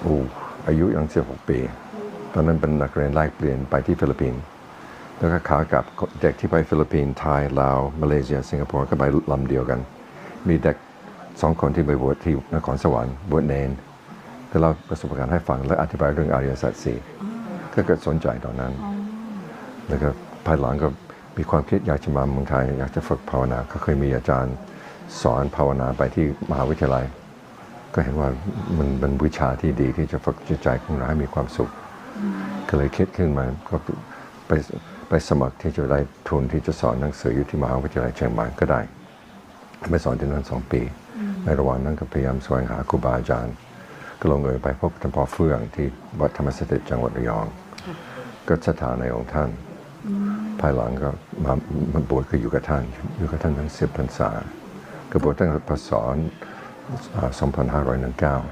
โอ้อายุยัง16ปี ตอนนั้นเป็นนักเรียนแลกเปลี่ยนไปที่ฟิลิปปินส์แล้วก็ขากลับเด็กที่ไปฟิลิปปินส์ไทยลาวมาเลเซีย สิงคโปร์ก็ไปลำเดียวกัน มีเด็กสองคนที่ไปบวชที่นครสวรรค์บวชเนนก็เล่าประสบการณ์ให้ฟังและอธิบายเรื่องอริยสัจสี่ก็เกิดสนใจตอนนั้น แล้วก็ภายหลังก็มีความคิดอยากจะมาเมืองไทยอยากจะฝึกภาวนาก็เคยมีอาจารย์สอนภาวนาไปที่มหาวิทยาลัย ก็เห็นว่ามันเป็นวิชาที่ดีที่จะฝึกจิตใจของเราให้มีความสุข ก็เลยคิดขึ้นมาก็ไปไปสมัครที่จะได้ทุนที่จะสอนหนังสืออยู่ที่มหาวิทยาลัยเชียงใหม่ก็ได้ไปสอนที่นั่นสองปี ในระหว่างนั้นก็พยายามแสวงหาครูบาอาจารย์ ก็ลงเอยไปพบท่านพ่อเฟื่องที่วัดธรรมสถิตจังหวัดระยอง ก็ศรัทธาในองค์ท่าน ภายหลังก็มามาบวชก็อยู่กับท่าน อยู่กับท่านทั้งสิบพรรษาก็บวชตั้งแต่พศ 2509